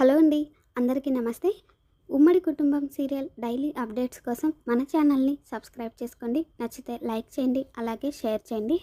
Hello అండి అందరికీ నమస్తే. ఉమ్మడి కుటుంబం సీరియల్ డైలీ అప్డేట్స్ కోసం మన ఛానల్ని సబ్స్క్రైబ్ చేసుకోండి. నచ్చితే లైక్ చేయండి అలాగే షేర్ చేయండి.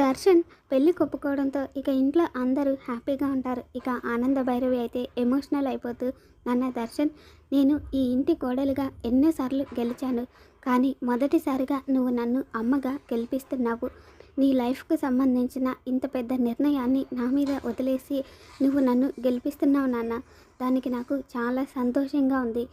దర్శన్ పెళ్ళి కొప్పుకోవడంతో ఇక ఇంట్లో అందరూ హ్యాపీగా ఉంటారు. ఇక ఆనంద భైరవి అయితే ఎమోషనల్ అయిపోతూ నాన్న దర్శన్ నేను ఈ ఇంటి కోడలుగా ఎన్నోసార్లు గెలిచాను. కానీ మొదటిసారిగా నువ్వు నన్ను అమ్మగా గెలిపిస్తున్నావు. నీ లైఫ్కు సంబంధించిన ఇంత పెద్ద నిర్ణయాన్ని నా మీద వదిలేసి నువ్వు నన్ను గెలిపిస్తున్నావు నాన్న. దానికి నాకు చాలా సంతోషంగా ఉంది.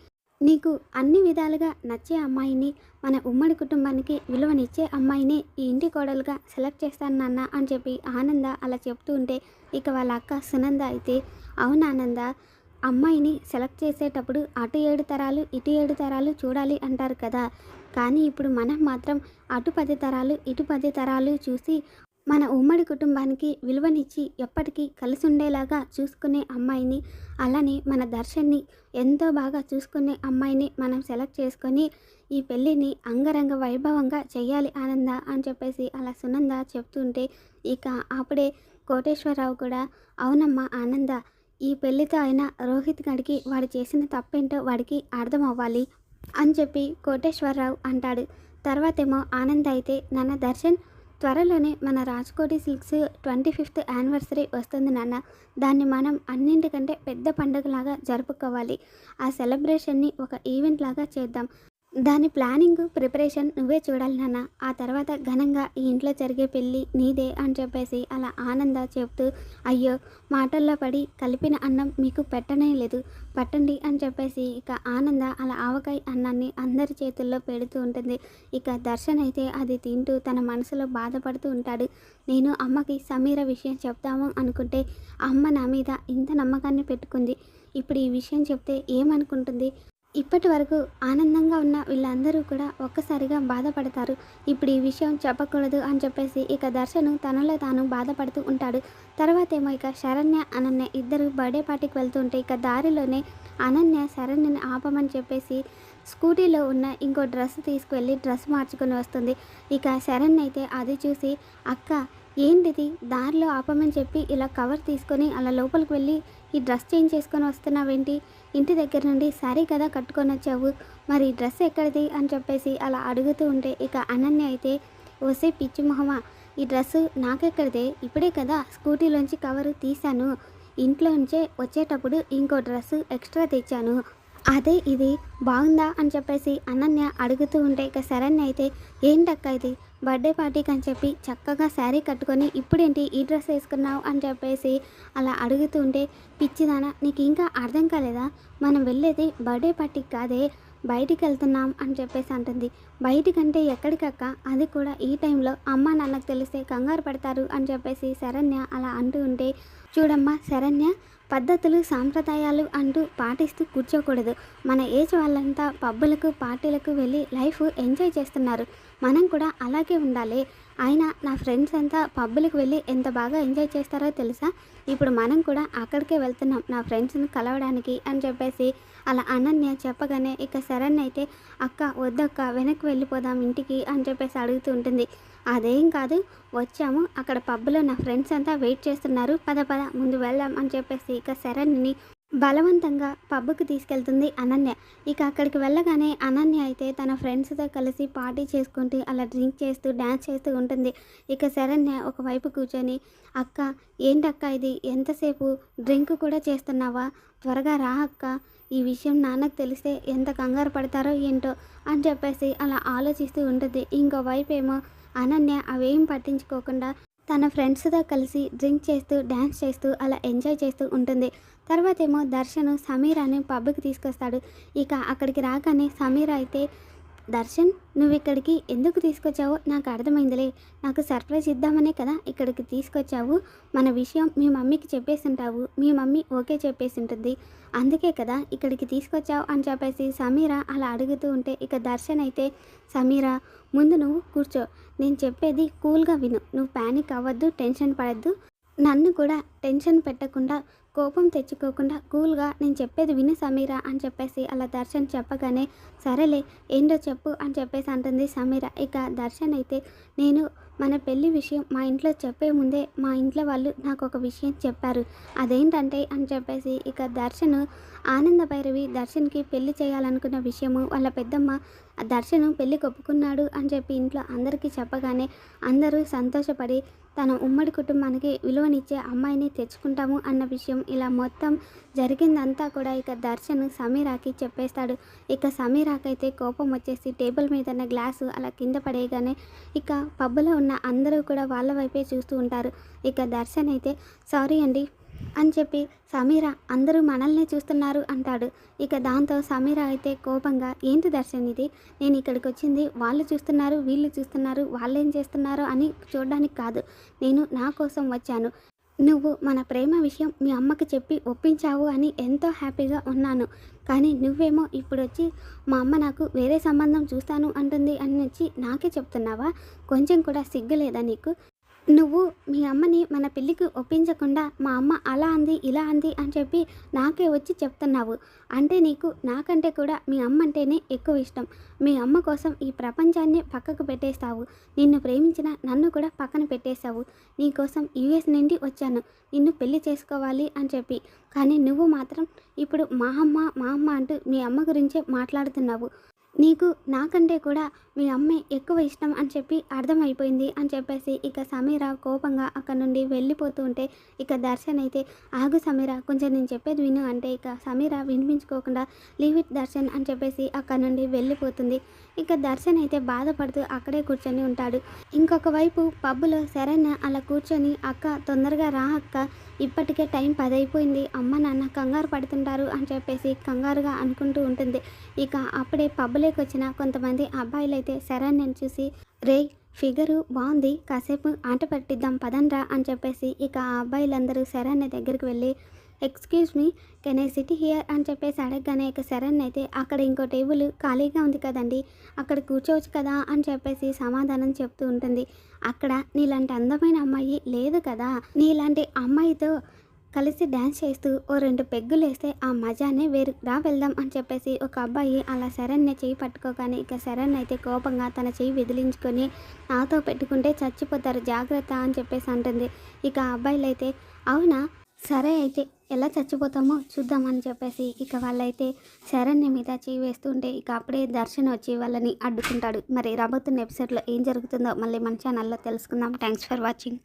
నీకు అన్ని విధాలుగా నచ్చే అమ్మాయిని మన ఉమ్మడి కుటుంబానికి విలువనిచ్చే అమ్మాయిని ఈ ఇంటి కోడలుగా సెలెక్ట్ చేస్తాను నాన్న అని చెప్పి ఆనంద అలా చెప్తూ ఉంటే ఇక వాళ్ళ అక్క సునంద అయితే అవును ఆనంద అమ్మాయిని సెలెక్ట్ చేసేటప్పుడు అటు ఏడు తరాలు ఇటు ఏడు తరాలు చూడాలి అంటారు కదా. కానీ ఇప్పుడు మనం మాత్రం అటు పది తరాలు ఇటు పది తరాలు చూసి మన ఉమ్మడి కుటుంబానికి విలువనిచ్చి ఎప్పటికీ కలిసి ఉండేలాగా చూసుకునే అమ్మాయిని అలానే మన దర్శన్ని ఎంతో బాగా చూసుకునే అమ్మాయిని మనం సెలెక్ట్ చేసుకొని ఈ పెళ్ళిని అంగరంగ వైభవంగా చేయాలి ఆనంద అని చెప్పేసి అలా సునంద చెప్తుంటే ఇక అప్పుడే కోటేశ్వరరావు కూడా అవునమ్మా ఆనంద ఈ పెళ్ళితో అయినా రోహిత్ గడికి వాడు చేసిన తప్పేంటో వాడికి అర్థం అవ్వాలి అని చెప్పి కోటేశ్వరరావు అంటాడు. తర్వాతేమో ఆనంద్ అయితే నాన్న దర్శన్ త్వరలోనే మన Rajkoti silks twenty fifth anniversary వస్తుంది నాన్న. దాన్ని మనం అన్నింటికంటే పెద్ద పండుగలాగా జరుపుకోవాలి. ఆ సెలబ్రేషన్ని ఒక ఈవెంట్ లాగా చేద్దాం. దాని ప్లానింగ్ ప్రిపరేషన్ నువ్వే చూడాలి నాన్న. ఆ తర్వాత ఘనంగా ఈ ఇంట్లో జరిగే పెళ్ళి నీదే అని చెప్పేసి అలా ఆనంద చెప్తూ అయ్యో మాటల్లో పడి కలిపిన అన్నం మీకు పెట్టనే లేదు. పట్టండి అని చెప్పేసి ఇక ఆనంద అలా ఆవకాయ అన్నాన్ని అందరి చేతుల్లో పెడుతూ ఉంటుంది. ఇక దర్శన్ అయితే అది తింటూ తన మనసులో బాధపడుతూ ఉంటాడు. నేను అమ్మకి సమీర విషయం చెప్తాము అనుకుంటే అమ్మ నా మీద ఇంత నమ్మకాన్ని పెట్టుకుంది. ఇప్పుడు ఈ విషయం చెప్తే ఏమనుకుంటుంది? ఇప్పటి వరకు ఆనందంగా ఉన్న వీళ్ళందరూ కూడా ఒక్కసారిగా బాధపడతారు. ఇప్పుడు ఈ విషయం చెప్పకూడదు అని చెప్పేసి ఇక దర్శను తనలో తాను బాధపడుతూ ఉంటాడు. తర్వాత ఏమో ఇక శరణ్య అనన్య ఇద్దరు బర్త్డే పార్టీకి వెళ్తుంటే ఇక దారిలోనే అనన్య శరణ్యని ఆపమని చెప్పేసి స్కూటీలో ఉన్న ఇంకో డ్రెస్ తీసుకువెళ్ళి డ్రెస్ మార్చుకొని వస్తుంది. ఇక శరణ్ అయితే అది చూసి అక్క ఏంటిది? దారిలో ఆపమని చెప్పి ఇలా కవర్ తీసుకొని అలా లోపలికి వెళ్ళి ఈ డ్రెస్ చేంజ్ చేసుకొని వస్తున్నావేంటి? ఇంటి దగ్గర నుండి సారీ కదా కట్టుకొని వచ్చావు. మరి డ్రెస్ ఎక్కడిది? అని చెప్పేసి అలా అడుగుతూ ఉంటే ఇక అనన్య అయితే వసే పిచ్చి మొహమా ఈ డ్రెస్సు నాకెక్కడిదే? ఇప్పుడే కదా స్కూటీలోంచి కవర్ తీశాను. ఇంట్లోంచే వచ్చేటప్పుడు ఇంకో డ్రెస్సు ఎక్స్ట్రా తెచ్చాను. అదే ఇది బాగుందా అని చెప్పేసి అనన్య అడుగుతూ ఉంటే ఇక శరణ్య అయితే ఏంటక్క ఇది? బర్త్డే పార్టీకి అని చెప్పి చక్కగా శారీ కట్టుకొని ఇప్పుడేంటి ఈ డ్రెస్ వేసుకున్నావు? అని చెప్పేసి అలా అడుగుతూ ఉంటే పిచ్చిదానా నీకు ఇంకా అర్థం కాలేదా? మనం వెళ్ళేది బర్త్డే పార్టీకి కాదే బయటికి వెళ్తున్నాం అని చెప్పేసి అంటుంది. బయటికంటే ఎక్కడికక్క? అది కూడా ఈ టైంలో అమ్మ నాన్నకు తెలిస్తే కంగారు పడతారు అని చెప్పేసి శరణ్య అలా అంటూ ఉంటే చూడమ్మా శరణ్య పద్ధతులు సాంప్రదాయాలు అంటూ పాటిస్తూ కూర్చోకూడదు. మన ఏజ్ వాళ్ళంతా పబ్బులకు పార్టీలకు వెళ్ళి లైఫ్ ఎంజాయ్ చేస్తున్నారు. మనం కూడా అలాగే ఉండాలి. అయినా నా ఫ్రెండ్స్ అంతా పబ్బులకు వెళ్ళి ఎంత బాగా ఎంజాయ్ చేస్తారో తెలుసా? ఇప్పుడు మనం కూడా అక్కడికే వెళ్తున్నాం నా ఫ్రెండ్స్ని కలవడానికి అని చెప్పేసి అలా అనన్య చెప్పగానే ఇక శరణ్ అయితే అక్క వద్దక్క వెనక్కి వెళ్ళిపోదాం ఇంటికి అని చెప్పేసి అడుగుతూ ఉంటుంది. అదేం కాదు వచ్చాము. అక్కడ పబ్లో నా ఫ్రెండ్స్ అంతా వెయిట్ చేస్తున్నారు. పద పద ముందు వెళ్దాం అని చెప్పేసి ఇక శరణ్ని బలవంతంగా పబ్కి తీసుకెళ్తుంది అనన్య. ఇక అక్కడికి వెళ్ళగానే అనన్య అయితే తన ఫ్రెండ్స్తో కలిసి పార్టీ చేసుకుంటూ అలా డ్రింక్ చేస్తూ డ్యాన్స్ చేస్తూ ఉంటుంది. ఇక శరణ్య ఒకవైపు కూర్చొని అక్క ఏంటక్క ఇది? ఎంతసేపు డ్రింక్ కూడా చేస్తున్నావా? త్వరగా రా అక్క. ఈ విషయం నాన్నకు తెలిస్తే ఎంత కంగారు పడతారో ఏంటో అని చెప్పేసి అలా ఆలోచిస్తూ ఉంటుంది. ఇంకోవైపు ఏమో అనన్య అవేం పట్టించుకోకుండా తన ఫ్రెండ్స్తో కలిసి డ్రింక్ చేస్తూ డ్యాన్స్ చేస్తూ అలా ఎంజాయ్ చేస్తూ ఉంటుంది. తర్వాత ఏమో దర్శన్ సమీరాని పబ్కి తీసుకొస్తాడు. ఇక అక్కడికి రాగానే సమీర అయితే దర్శన్ నువ్వు ఇక్కడికి ఎందుకు తీసుకొచ్చావో నాకు అర్థమైందిలే. నాకు సర్ప్రైజ్ ఇద్దామనే కదా ఇక్కడికి తీసుకొచ్చావు. మన విషయం మీ మమ్మీకి చెప్పేసి ఉంటావు మీ మమ్మీ ఓకే చెప్పేసి ఉంటుంది అందుకే కదా ఇక్కడికి తీసుకొచ్చావు అని చెప్పేసి సమీర అలా అడుగుతూ ఉంటే ఇక దర్శన్ అయితే సమీర ముందు నువ్వు కూర్చో. నేను చెప్పేది కూల్గా విను. నువ్వు ప్యానిక్ అవ్వద్దు టెన్షన్ పడద్దు. నన్ను కూడా టెన్షన్ పెట్టకుండా కోపం తెచ్చుకోకుండా కూల్గా నేను చెప్పేది విను సమీర అని చెప్పేసి అలా దర్శన్ చెప్పగానే సరేలే ఏంటో చెప్పు అని చెప్పేసి అంటుంది సమీర. ఇక దర్శన్ అయితే నేను మన పెళ్ళి విషయం మా ఇంట్లో చెప్పే ముందే మా ఇంట్లో వాళ్ళు నాకు ఒక విషయం చెప్పారు. అదేంటంటే అని చెప్పేసి ఇక దర్శన్ ఆనంద భైరవి దర్శన్కి పెళ్ళి చేయాలనుకున్న విషయము వాళ్ళ పెద్దమ్మ ఆ దర్శన్ పెళ్ళికి ఒప్పుకున్నాడు అని చెప్పి ఇంట్లో అందరికీ చెప్పగానే అందరూ సంతోషపడి తన ఉమ్మడి కుటుంబానికి విలువనిచ్చే అమ్మాయిని తెచ్చుకుంటాము అన్న విషయం ఇలా మొత్తం జరిగిందంతా కూడా ఇక దర్శన్ సమీరాకి చెప్పేస్తాడు. ఇక సమీరాకైతే కోపం వచ్చేసి టేబుల్ మీద ఉన్న గ్లాసు అలా కింద పడేయగానే ఇక పబ్బులో ఉన్న అందరూ కూడా వాళ్ళ వైపే చూస్తూ ఉంటారు. ఇక దర్శన్ అయితే సారీ అండి అని చెప్పి సమీర అందరూ మనల్ని చూస్తున్నారు అంటాడు. ఇక దాంతో సమీర అయితే కోపంగా ఏంటి దర్శన్ ఇది? నేను ఇక్కడికి వచ్చింది వాళ్ళు చూస్తున్నారు వీళ్ళు చూస్తున్నారు వాళ్ళు ఏం చేస్తున్నారు అని చూడడానికి కాదు. నేను నా కోసం వచ్చాను. నువ్వు మన ప్రేమ విషయం మీ అమ్మకి చెప్పి ఒప్పించావు అని ఎంతో హ్యాపీగా ఉన్నాను. కానీ నువ్వేమో ఇప్పుడు వచ్చి మా అమ్మ నాకు వేరే సంబంధం చూస్తాను అంటుంది అని వచ్చి నాకే చెప్తున్నావా? కొంచెం కూడా సిగ్గులేదా నీకు? నువ్వు మీ అమ్మని మన పెళ్ళికి ఒప్పించకుండా మా అమ్మ అలా అంది ఇలా అంది అని చెప్పి నాకే వచ్చి చెప్తున్నావు. అంటే నీకు నాకంటే కూడా మీ అమ్మ అంటేనే ఎక్కువ ఇష్టం. మీ అమ్మ కోసం ఈ ప్రపంచాన్ని పక్కకు పెట్టేస్తావు. నిన్ను ప్రేమించిన నన్ను కూడా పక్కన పెట్టేశావు. నీకోసం యుఎస్ నుండి వచ్చాను. నిన్ను పెళ్ళి చేసుకోవాలి అని చెప్పి. కానీ నువ్వు మాత్రం ఇప్పుడు మా అమ్మ మా అమ్మ అంటూ మీ అమ్మ గురించే మాట్లాడుతున్నావు. నీకు నాకంటే కూడా మీ అమ్మే ఎక్కువ ఇష్టం అని చెప్పి అర్థమైపోయింది అని చెప్పేసి ఇక సమీర కోపంగా అక్కడ నుండి వెళ్ళిపోతూ ఉంటే ఇక దర్శన్ అయితే ఆగు సమీర కొంచెం నేను చెప్పేది విను అంటే ఇక సమీర వినిపించుకోకుండా లీవ్ ఇట్ దర్శన్ అని చెప్పేసి అక్కడ నుండి వెళ్ళిపోతుంది. ఇక దర్శన్ అయితే బాధపడుతూ అక్కడే కూర్చొని ఉంటాడు. ఇంకొక వైపు పబ్బులో సరైన అలా కూర్చొని అక్క తొందరగా రా అక్క ఇప్పటికే టైం పది అయిపోయింది అమ్మ నాన్న కంగారు పడుతుంటారు అని చెప్పేసి కంగారుగా అనుకుంటూ ఉంటుంది. ఇక అప్పుడే పబ్బులోకి వచ్చిన కొంతమంది అబ్బాయిలు అయితే శరణ్యని చూసి రే ఫిగరు బాగుంది కాసేపు ఆట పట్టిద్దాం పదండ్రా అని చెప్పేసి ఇక ఆ అబ్బాయిలందరూ శరణ్ దగ్గరికి వెళ్ళి excuse me can I sit here? అని చెప్పేసి అడగగానే ఇక శరణ్ అయితే అక్కడ ఇంకో టేబుల్ ఖాళీగా ఉంది కదండి అక్కడ కూర్చోవచ్చు కదా అని చెప్పేసి సమాధానం చెప్తూ ఉంటుంది. అక్కడ నీలాంటి అందమైన అమ్మాయి లేదు కదా నీలాంటి అమ్మాయితో కలిసి డ్యాన్స్ చేస్తూ ఓ రెండు పెగ్గులు వేస్తే ఆ మజానే వేరు. రా వెళ్దాం అని చెప్పేసి ఒక అబ్బాయి అలా శరణ్య చెయ్యి పట్టుకోగానే ఇక శరణ్ అయితే కోపంగా తన చెయ్యి విదిలించుకొని నాతో పెట్టుకుంటే చచ్చిపోతారు జాగ్రత్త అని చెప్పేసి అంటుంది. ఇక ఆ అబ్బాయిలు అయితే అవునా? సరే అయితే ఎలా చచ్చిపోతామో చూద్దామని చెప్పేసి ఇక వాళ్ళైతే శరణ్య మీద చేయి వేస్తుంటే ఇక అప్పుడే దర్శన్ వచ్చి వాళ్ళని అడ్డుకుంటాడు. మరి రాబోతున్న ఎపిసోడ్లో ఏం జరుగుతుందో మళ్ళీ మన ఛానల్లో తెలుసుకుందాం. Thanks for watching.